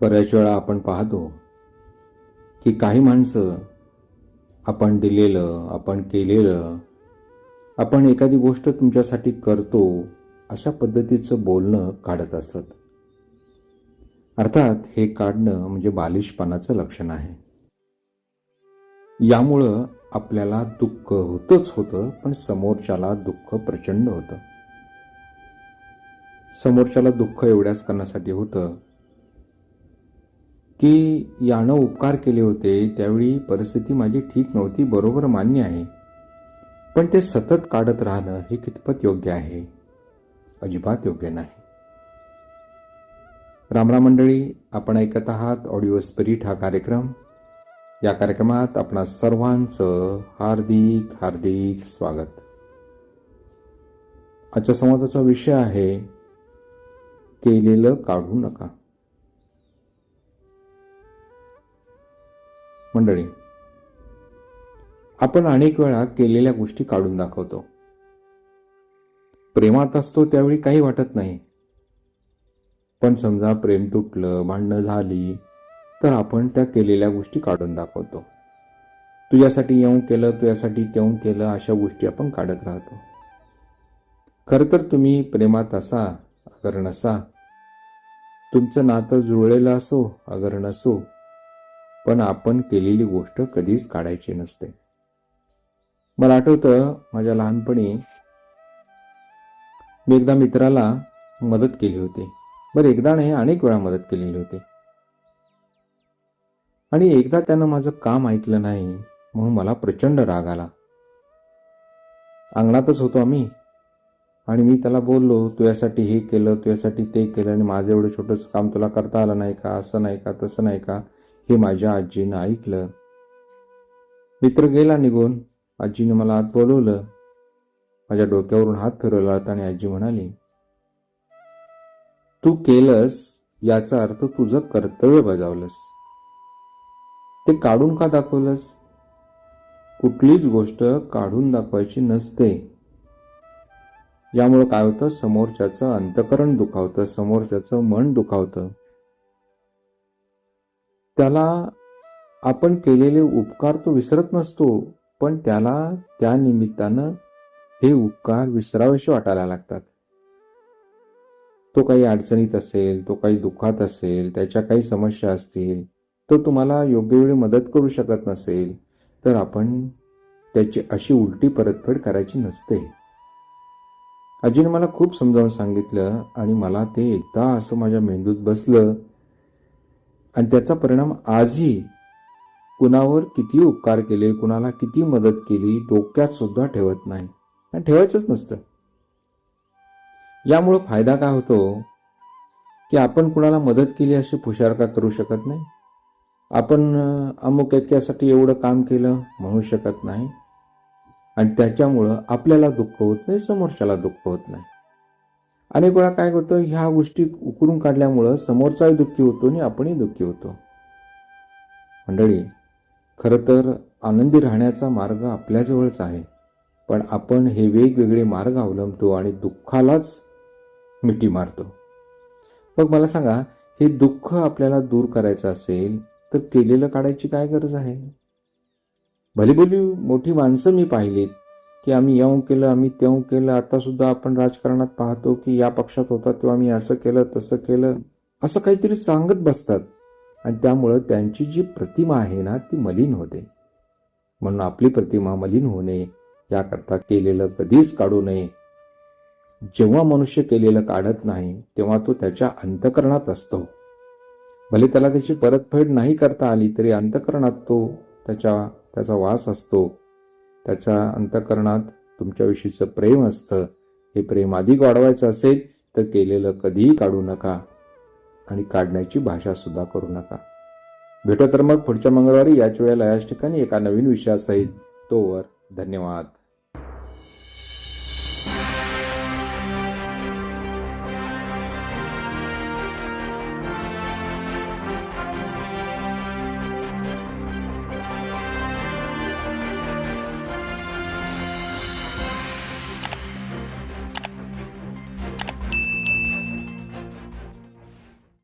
बऱ्याच वेळा आपण पाहतो की काही माणसं आपण दिलेलं आपण केलेलं आपण एखादी गोष्ट तुमच्यासाठी करतो अशा पद्धतीचं बोलणं काढत असतात. अर्थात हे काढणं म्हणजे बालिशपणाचं लक्षण आहे. यामुळं आपल्याला दुःख होतच होतं पण समोरच्याला दुःख प्रचंड होतं. समोरच्याला दुःख एवढ्याच करण्यासाठी होतं की यानं उपकार केले होते त्यावेळी परिस्थिती माझी ठीक नव्हती बरोबर मान्य आहे. पण ते सतत काढत राहणं हे कितपत योग्य आहे? अजिबात योग्य नाही. रामराम मंडळी आपण ऐकत आहात ऑडिओ स्पिरिट हा कार्यक्रम. या कार्यक्रमात आपणा सर्वांचं हार्दिक हार्दिक स्वागत. आजच्या संवादाचा विषय आहे केलेलं काढू नका. मंडळी आपण अनेक वेळा केलेल्या गोष्टी काढून दाखवतो. प्रेमात असतो त्यावेळी काही वाटत नाही. पण समजा प्रेम तुटलं भांडणं झाली तर आपण त्या केलेल्या गोष्टी काढून दाखवतो. तुझ्यासाठी येऊन केलं तुझ्यासाठी तेऊन केलं अशा गोष्टी आपण काढत राहतो. खरं तर तुम्ही प्रेमात असा अगर नसा. तुमचं नातं जुळलेलं असो अगर नसो पण आपण केलेली गोष्ट कधीच काढायची नसते. मला आठवतं माझ्या लहानपणी मी एकदा मित्राला मदत केली होती. बरं एकदा नाही अनेक वेळा मदत केलेली होती. आणि एकदा त्यानं माझं काम ऐकलं नाही म्हणून मला प्रचंड राग आला. अंगणातच होतो आम्ही. आणि मी त्याला बोललो तुझ्यासाठी हे केलं तुझ्यासाठी ते केलं आणि माझं एवढं छोटंसं काम तुला करता आलं नाही का? असं नाही का? तसं नाही का? हे माझ्या आजीनं ऐकलं. मित्र गेला निघून. आजीने मला आत बोलवलं. माझ्या डोक्यावरून हात फिरवला आणि आजी म्हणाली तू केलंस याचा अर्थ तुझं कर्तव्य बजावलंस. ते काढून का दाखवलंस? कुठलीच गोष्ट काढून दाखवायची नसते. यामुळं काय होतं? समोरच्याचं अंतकरण दुखावतं समोरच्याचं मन दुखावतं. त्याला आपण केलेले उपकार तो विसरत नसतो पण त्याला त्या निमित्तानं हे उपकार विसरावेसे वाटायला लागतात. तो काही अडचणीत असेल तो काही दुःखात असेल त्याच्या काही समस्या असतील तो तुम्हाला योग्य वेळी मदत करू शकत नसेल तर आपण त्याची अशी उलटी परतफेड करायची नसते. आजीने मला खूप समजावून सांगितलं आणि मला ते एकदा असं माझ्या मेंदूत बसलं आणि त्याचा परिणाम आजही कुणावर किती उपकार केले कुणाला किती मदत केली डोक्यात सुद्धा ठेवत नाही. आणि ठेवायचंच नसतं. यामुळं फायदा काय होतो? की आपण कुणाला मदत केली अशी फुशारका करू शकत नाही? आपण अमुक ऐक्यासाठी एवढं काम केलं म्हणू शकत नाही. आणि त्याच्यामुळं आपल्याला दुःख होत नाही समोरच्याला दुःख होत नाही. अनेक वेळा काय होतं ह्या गोष्टी उकरून काढल्यामुळं समोरचाही दुःखी होतो आणि आपणही दुःखी होतो. मंडळी खरं तर आनंदी राहण्याचा मार्ग आपल्याजवळच आहे. पण आपण हे वेगवेगळे मार्ग अवलंबतो आणि दुःखालाच मिठी मारतो. मग मला सांगा हे दुःख आपल्याला दूर करायचं असेल तर केलेलं काढायची काय गरज आहे? भलीभली मोठी माणसं मी पाहिलीत की आम्ही येऊ केलं आम्ही तेऊ केलं. आता सुद्धा आपण राजकारणात पाहतो की या पक्षात होता तेव्हा आम्ही असं केलं तसं केलं. असं काहीतरी सांगत बसतात. आणि त्यामुळं त्यांची जी प्रतिमा आहे ना ती मलिन होते. म्हणून आपली प्रतिमा मलिन होऊ नये. याकरता केलेलं कधीच काढू नये. जेव्हा मनुष्य केलेलं काढत नाही तेव्हा तो त्याच्या अंतकरणात असतो. भले त्याला त्याची परतफेड नाही करता आली तरी अंतकरणात तो त्याच्या त्याचा वास असतो. त्याच्या अंतकरणात तुमच्याविषयीचं प्रेम असतं. हे प्रेम अधिक वाढवायचं असेल तर केलेलं कधीही काढू नका आणि काढण्याची भाषा सुद्धा करू नका. भेटू तर मग पुढच्या मंगळवारी याच वेळेला याच ठिकाणी एका नवीन विषयासहित. तोवर धन्यवाद.